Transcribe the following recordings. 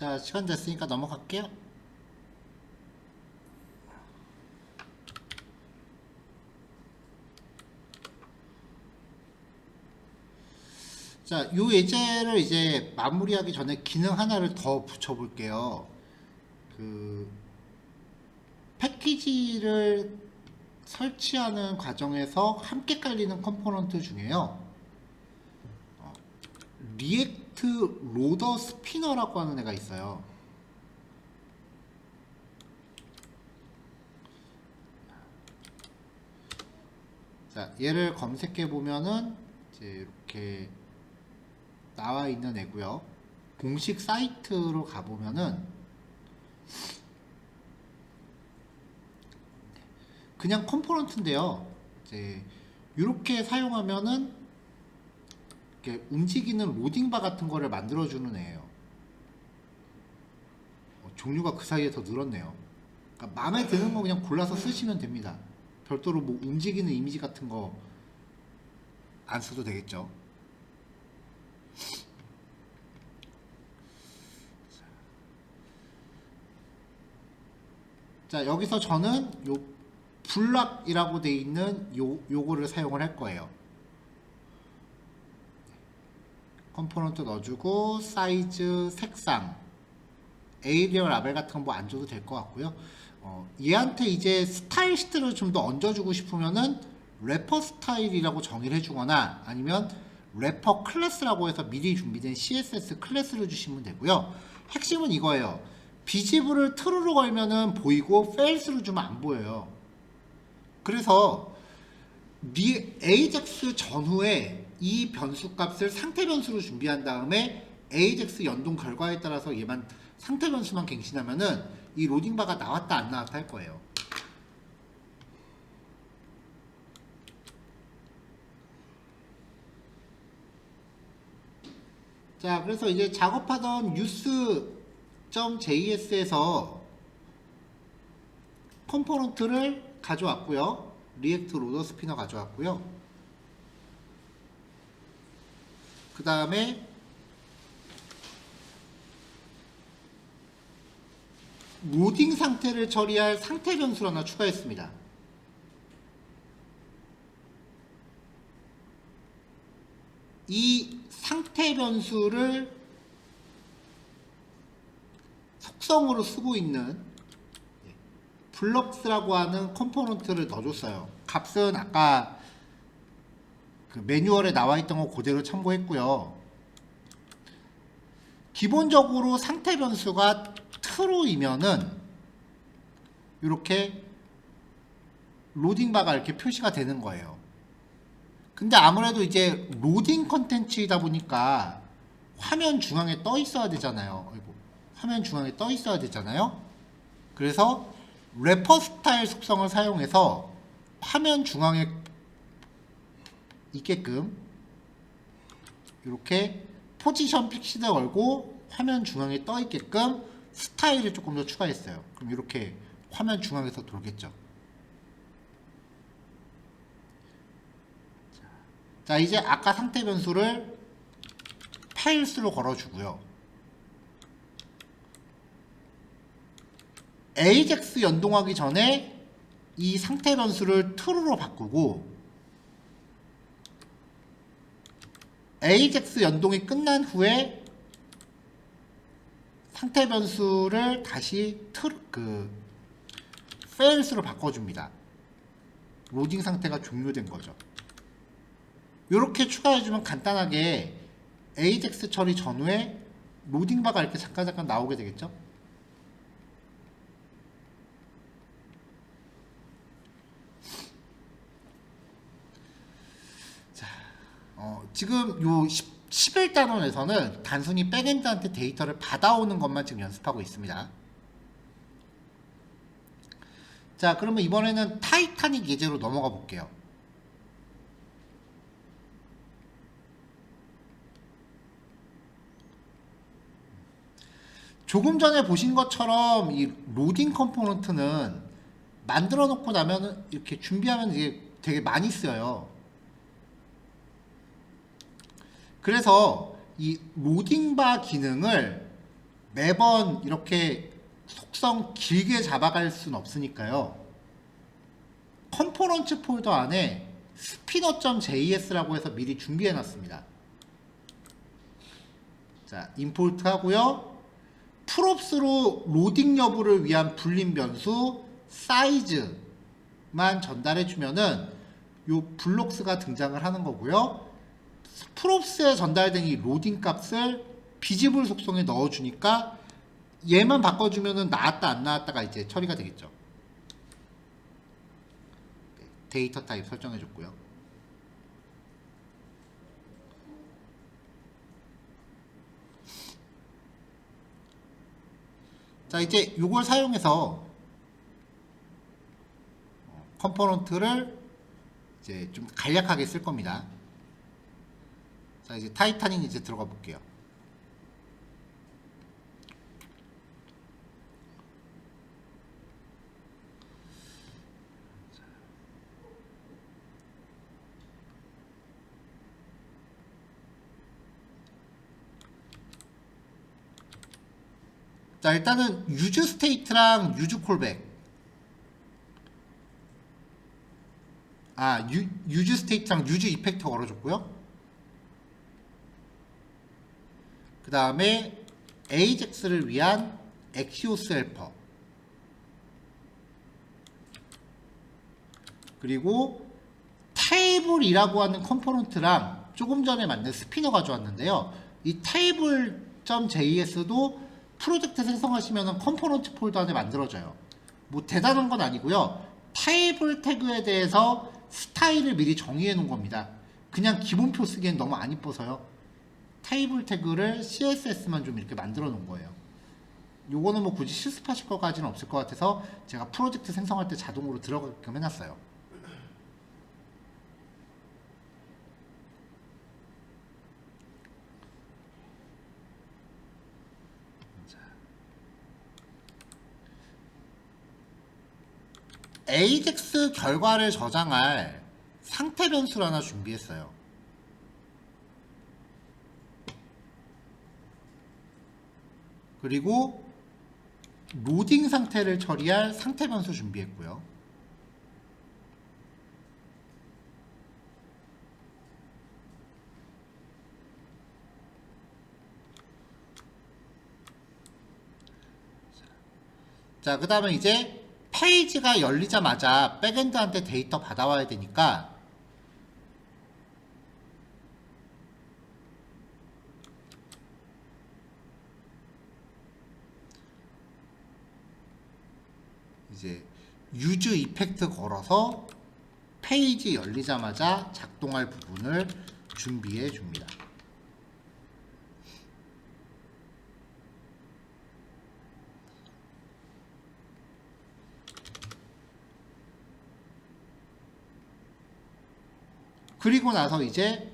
자, 시간 됐으니까 넘어갈게요. 자, 요 예제를 이제 마무리하기 전에 기능 하나를 더 붙여볼게요. 그 패키지를 설치하는 과정에서 함께 깔리는 컴포넌트 중에요. 어, 리액 트 로더 스피너라고 하는 애가 있어요. 자, 얘를 검색해 보면은 이제 이렇게 나와 있는 애고요. 공식 사이트로 가 보면은 그냥 컴포넌트인데요. 이제 이렇게 사용하면은 이렇게 움직이는 로딩바 같은 거를 만들어 주는 애예요. 어, 종류가 그 사이에 더 늘었네요. 그러니까 마음에 드는 거 그냥 골라서 쓰시면 됩니다. 별도로 뭐 움직이는 이미지 같은 거 안 써도 되겠죠. 자 여기서 저는 요 블락이라고 돼 있는 요 요거를 사용을 할 거예요. 컴포넌트 넣어주고 사이즈, 색상, 에이리어 라벨 같은 건 뭐 안 줘도 될 것 같고요. 어, 얘한테 이제 스타일 시트를 좀 더 얹어주고 싶으면은 래퍼 스타일이라고 정의를 해주거나 아니면 래퍼 클래스라고 해서 미리 준비된 CSS 클래스를 주시면 되고요. 핵심은 이거예요. 비지블을 트루로 걸면은 보이고 페일스로 주면 안 보여요. 그래서 리 AJAX 전후에 이 변수 값을 상태 변수로 준비한 다음에 AJAX 연동 결과에 따라서 얘만 상태 변수만 갱신하면은 이 로딩바가 나왔다 안 나왔다 할 거예요. 자, 그래서 이제 작업하던 뉴스.js에서 컴포넌트를 가져왔고요. 리액트 로더 스피너 가져왔고요. 그 다음에 로딩 상태를 처리할 상태 변수를 하나 추가했습니다. 이 상태 변수를 속성으로 쓰고 있는 블럭스라고 하는 컴포넌트를 넣어줬어요. 값은 아까 그 매뉴얼에 나와 있던 거 그대로 참고했고요. 기본적으로 상태 변수가 true이면은 이렇게 로딩 바가 이렇게 표시가 되는 거예요. 근데 아무래도 이제 로딩 컨텐츠이다 보니까 화면 중앙에 떠 있어야 되잖아요. 화면 중앙에 떠 있어야 되잖아요. 그래서 래퍼 스타일 속성을 사용해서 화면 중앙에 있게끔 이렇게 포지션 픽시드 걸고 화면 중앙에 떠 있게끔 스타일을 조금 더 추가했어요. 그럼 이렇게 화면 중앙에서 돌겠죠. 자 이제 아까 상태 변수를 파일 수로 걸어주고요. AJAX 연동하기 전에 이 상태 변수를 true로 바꾸고 AJAX 연동이 끝난 후에 상태 변수를 다시 true 그 fails로 바꿔줍니다. 로딩 상태가 종료된 거죠. 이렇게 추가해주면 간단하게 AJAX 처리 전후에 로딩 바가 이렇게 잠깐 잠깐 나오게 되겠죠. 자, 어, 지금 요 10, 11 단원에서는 단순히 백엔드한테 데이터를 받아오는 것만 지금 연습하고 있습니다. 자, 그러면 이번에는 타이타닉 예제로 넘어가 볼게요. 조금 전에 보신 것처럼 이 로딩 컴포넌트는 만들어 놓고 나면 이렇게 준비하면 이게 되게 많이 쓰여요. 그래서 이 로딩바 기능을 매번 이렇게 속성 길게 잡아갈 수는 없으니까요. 컴포넌트 폴더 안에 스피너.js라고 해서 미리 준비해 놨습니다. 자, 임포트 하고요. 프롭스로 로딩 여부를 위한 불림 변수 사이즈만 전달해 주면은 요 블록스가 등장을 하는 거고요. 프롭스에 전달된 이 로딩 값을 비지블 속성에 넣어 주니까 얘만 바꿔 주면은 나왔다 안 나왔다가 이제 처리가 되겠죠. 네, 데이터 타입 설정해 줬고요. 자 이제 이걸 사용해서 어, 컴포넌트를 이제 좀 간략하게 쓸 겁니다. 자 이제 타이타닌 이제 들어가 볼게요. 자 일단은 유즈 스테이트랑 유즈 콜백 아 유, 유즈 스테이트랑 유즈 이펙트 걸어줬고요 그 다음에 에이젝스를 위한 엑시오스 헬퍼 그리고 테이블이라고 하는 컴포넌트랑 조금 전에 만든 스피너 가져왔는데요 이 테이블.js도 프로젝트 생성하시면 컴포넌트 폴더 안에 만들어져요. 뭐 대단한 건 아니고요. 테이블 태그에 대해서 스타일을 미리 정의해 놓은 겁니다. 그냥 기본표 쓰기엔 너무 안 이뻐서요. 테이블 태그를 CSS만 좀 이렇게 만들어 놓은 거예요. 요거는 뭐 굳이 실습하실 것까지는 없을 것 같아서 제가 프로젝트 생성할 때 자동으로 들어가게끔 해놨어요. 에이젝스 결과를 저장할 상태 변수를 하나 준비했어요. 그리고 로딩 상태를 처리할 상태 변수 준비했고요. 자, 그 다음에 이제 페이지가 열리자마자 백엔드한테 데이터 받아와야 되니까 이제 유즈 이펙트 걸어서 페이지 열리자마자 작동할 부분을 준비해 줍니다. 그리고 나서 이제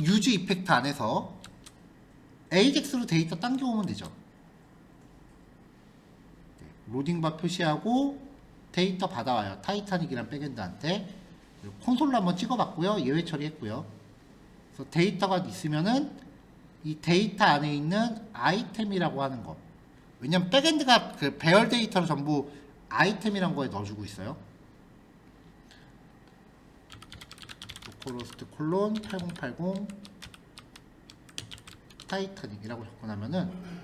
유즈 이펙트 안에서 AJAX로 데이터 당겨오면 되죠. 네, 로딩바 표시하고 데이터 받아와요. 타이타닉이란 백엔드한테 콘솔로 한번 찍어봤고요. 예외 처리했고요. 그래서 데이터가 있으면은 이 데이터 안에 있는 아이템이라고 하는 거. 왜냐면 백엔드가 그 배열 데이터를 전부 아이템이란 거에 넣어주고 있어요. 로컬로스트 콜론 8080 타이타닉이라고 접근하면은 이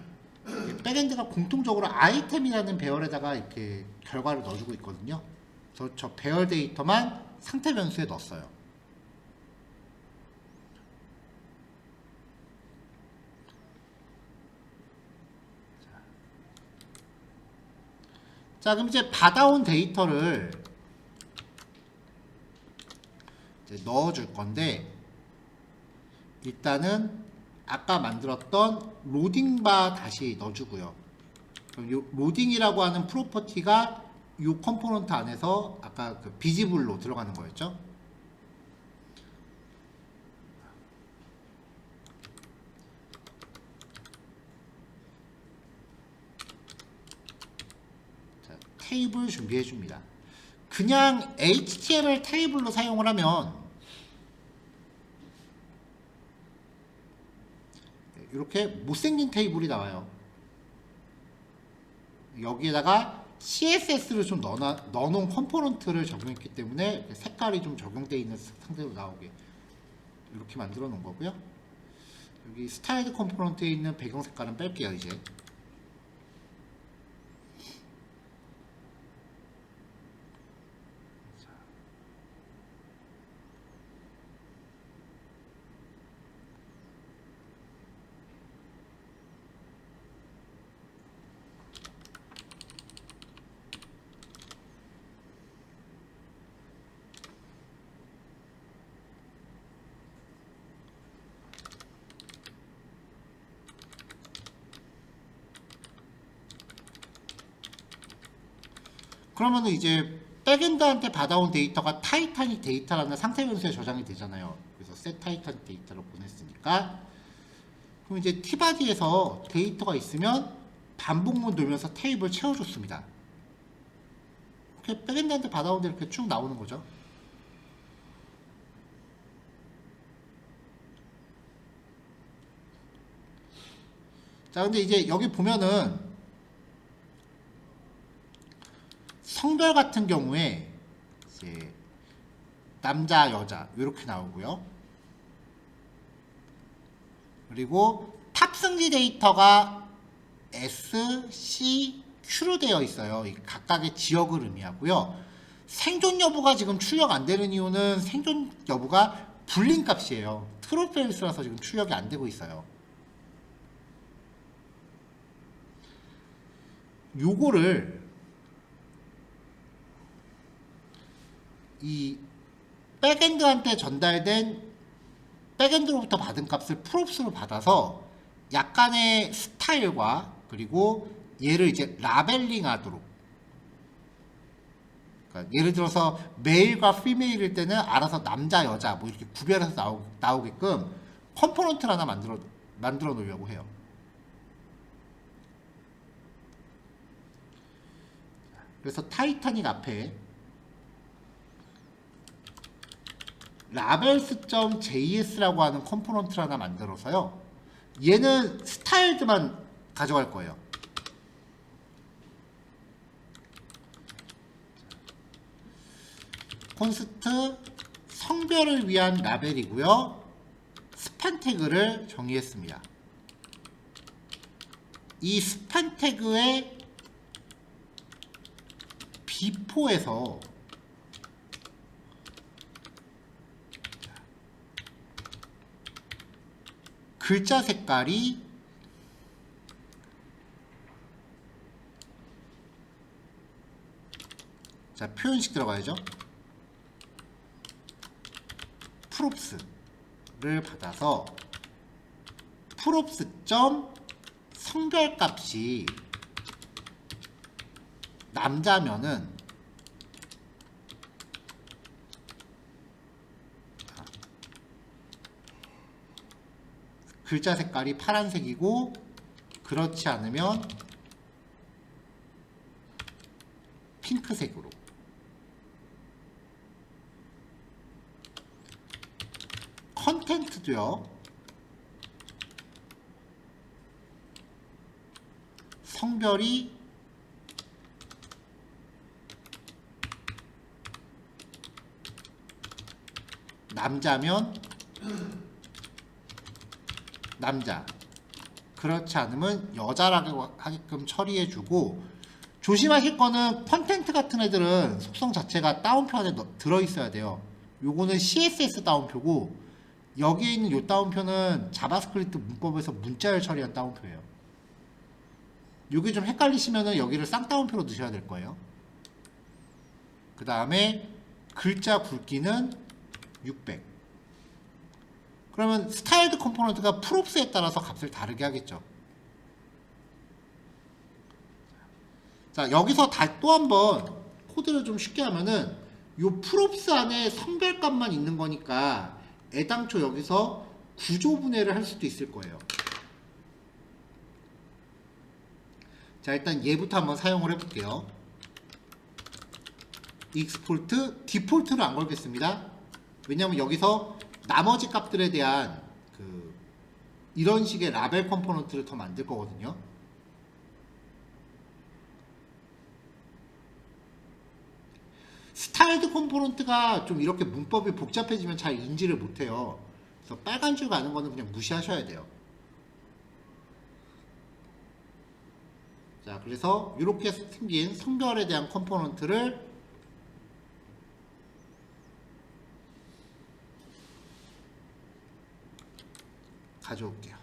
백엔드가 공통적으로 아이템이라는 배열에다가 이렇게 결과를 넣어주고 있거든요. 그래서 저 배열 데이터만 상태 변수에 넣었어요. 자, 그럼 이제 받아온 데이터를 이제 넣어줄 건데 일단은 아까 만들었던 로딩바 다시 넣어주고요. 요 로딩이라고 하는 프로퍼티가 이 컴포넌트 안에서 아까 그 비지블로 들어가는 거였죠. 자, 테이블 준비해 줍니다. 그냥 HTML 테이블로 사용을 하면 이렇게 못생긴 테이블이 나와요. 여기에다가 CSS를 좀 넣어, 넣어놓은 컴포넌트를 적용했기 때문에 색깔이 좀 적용되어 있는 상태로 나오게 이렇게 만들어 놓은 거고요. 여기 스타일드 컴포넌트에 있는 배경 색깔은 뺄게요 이제. 그러면은 이제 백엔드한테 받아온 데이터가 타이타닉 데이터라는 상태 변수에 저장이 되잖아요. 그래서 셋 타이타닉 데이터로 보냈으니까 그럼 이제 티바디에서 데이터가 있으면 반복문 돌면서 테이블 채워줬습니다. 이렇게 백엔드한테 받아온 데 이렇게 쭉 나오는 거죠. 자, 근데 이제 여기 보면은 성별 같은 경우에 이제 남자, 여자 이렇게 나오고요. 그리고 탑승지 데이터가 S, C, Q로 되어 있어요. 이 각각의 지역을 의미하고요. 생존 여부가 지금 출력 안 되는 이유는 생존 여부가 불린 값이에요. 트로펠스라서 지금 출력이 안 되고 있어요. 요거를 이 백엔드한테 전달된 백엔드로부터 받은 값을 프롭스로 받아서 약간의 스타일과 그리고 얘를 이제 라벨링 하도록 그러니까 예를 들어서 메일과 피메일일 때는 알아서 남자 여자 뭐 이렇게 구별해서 나오, 나오게끔 컴포넌트를 하나 만들어 만들어 놓으려고 해요. 그래서 타이타닉 앞에 라벨스.js라고 하는 컴포넌트를 하나 만들어서요. 얘는 스타일드만 가져갈 거예요. 콘스트 성별을 위한 라벨이고요. 스판 태그를 정의했습니다. 이 스판 태그의 비포에서 글자 색깔이 자 표현식 들어가야죠. 프롭스를 받아서 프롭스. 점 성별값이 남자면은 글자 색깔이 파란색이고 그렇지 않으면 핑크색으로. 컨텐트도요. 성별이 남자면 남자. 그렇지 않으면 여자라고 하게끔 처리해주고 조심하실 거는 컨텐트 같은 애들은 속성 자체가 다운표 안에 넣- 들어있어야 돼요. 요거는 CSS 다운표고 여기에 있는 요 다운표는 자바스크립트 문법에서 문자를 처리한 다운표예요. 요게 좀 헷갈리시면은 여기를 쌍다운표로 넣으셔야 될 거예요. 그 다음에 글자 굵기는 600 그러면 스타일드 컴포넌트가 프롭스에 따라서 값을 다르게 하겠죠. 자, 여기서 또 한번 코드를 좀 쉽게 하면은 요 프롭스 안에 성별값만 있는 거니까 애당초 여기서 구조 분해를 할 수도 있을 거예요. 자, 일단 얘부터 한번 사용을 해볼게요. 익스폴트 디폴트를 안 걸겠습니다. 왜냐면 여기서 나머지 값들에 대한 그 이런 식의 라벨 컴포넌트를 더 만들 거거든요. 스타일드 컴포넌트가 좀 이렇게 문법이 복잡해지면 잘 인지를 못해요. 그래서 빨간 줄 가는 거는 그냥 무시하셔야 돼요. 자, 그래서 이렇게 생긴 성별에 대한 컴포넌트를 가져올게요.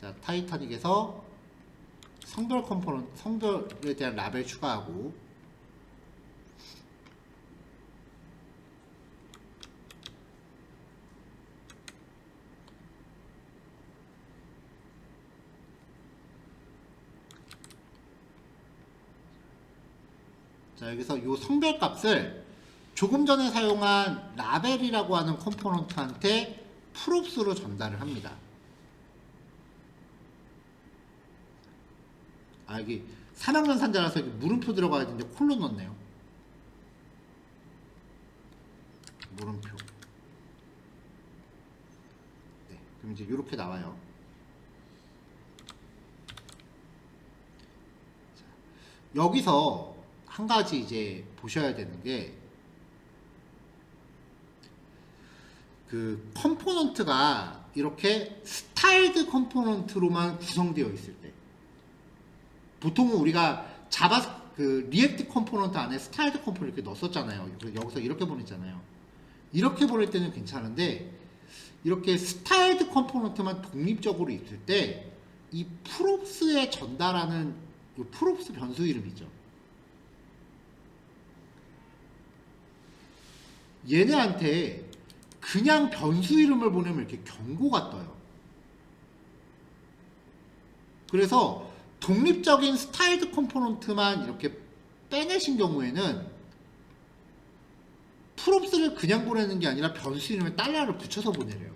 자, 타이타닉에서 성별 컴포넌트, 성별에 대한 라벨 추가하고 자, 여기서 이 성별 값을 조금 전에 사용한 라벨이라고 하는 컴포넌트한테 프롭스로 전달을 합니다. 아, 여기 3학년 산자라서 여기 물음표 들어가야 되는데 콜론 넣었네요. 물음표. 네, 그럼 이제 이렇게 나와요. 자, 여기서 한 가지 이제 보셔야 되는 게 그 컴포넌트가 이렇게 스타일드 컴포넌트로만 구성되어 있을 때 보통은 우리가 자바 그 리액트 컴포넌트 안에 스타일드 컴포넌트 이렇게 넣었었잖아요. 그래서 여기서 이렇게 보냈잖아요. 이렇게 보낼 때는 괜찮은데 이렇게 스타일드 컴포넌트만 독립적으로 있을 때 이 프롭스에 전달하는 이 프롭스 변수 이름이죠. 얘네한테 그냥 변수 이름을 보내면 이렇게 경고가 떠요. 그래서 독립적인 스타일드 컴포넌트만 이렇게 빼내신 경우에는 프롭스를 그냥 보내는 게 아니라 변수 이름에 달러를 붙여서 보내래요.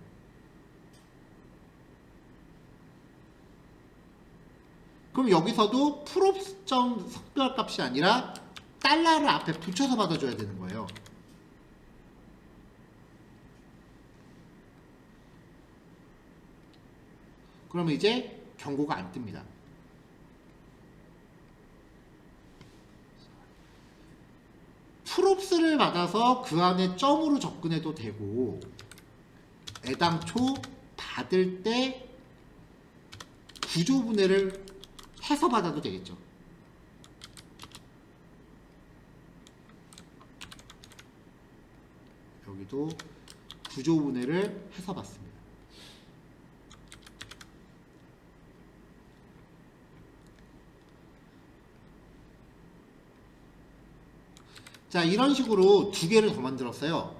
그럼 여기서도 프롭스점 성별값이 아니라 달러를 앞에 붙여서 받아줘야 되는 거예요. 그러면 이제 경고가 안 뜹니다. 프롭스를 받아서 그 안에 점으로 접근해도 되고 애당초 받을 때 구조분해를 해서 받아도 되겠죠. 여기도 구조분해를 해서 받습니다. 자, 이런 식으로 두 개를 더 만들었어요.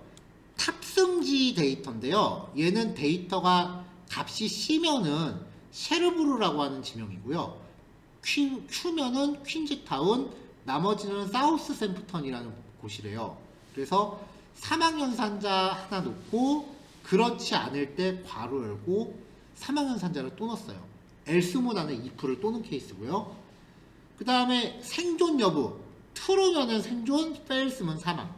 탑승지 데이터인데요. 얘는 데이터가 값이 C면은 셰르브르라고 하는 지명이고요. 퀸, Q면은 퀸즈타운, 나머지는 사우스 샘프턴이라는 곳이래요. 그래서 3학년 산자 하나 놓고 그렇지 않을 때 괄호 열고 3학년 산자를 또 넣었어요. 엘스모 안에 if를 또 넣은 케이스고요. 그 다음에 생존 여부 트루면은 생존, 페일스면 사망.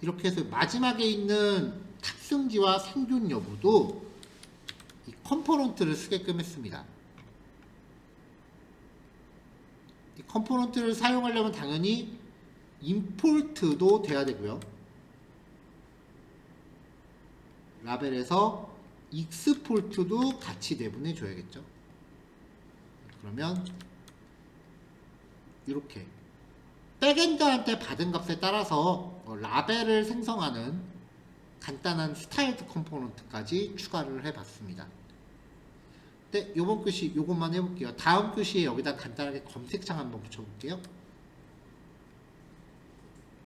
이렇게 해서 마지막에 있는 탑승지와 생존 여부도 이 컴포넌트를 쓰게끔 했습니다. 이 컴포넌트를 사용하려면 당연히 임포트도 돼야 되고요. 라벨에서 익스폴트도 같이 내보내 줘야겠죠. 그러면 이렇게 백엔드한테 받은 값에 따라서 어, 라벨을 생성하는 간단한 스타일드 컴포넌트까지 추가를 해봤습니다. 네, 요번 글씨 요것만 해볼게요. 다음 글씨에 여기다 간단하게 검색창 한번 붙여볼게요.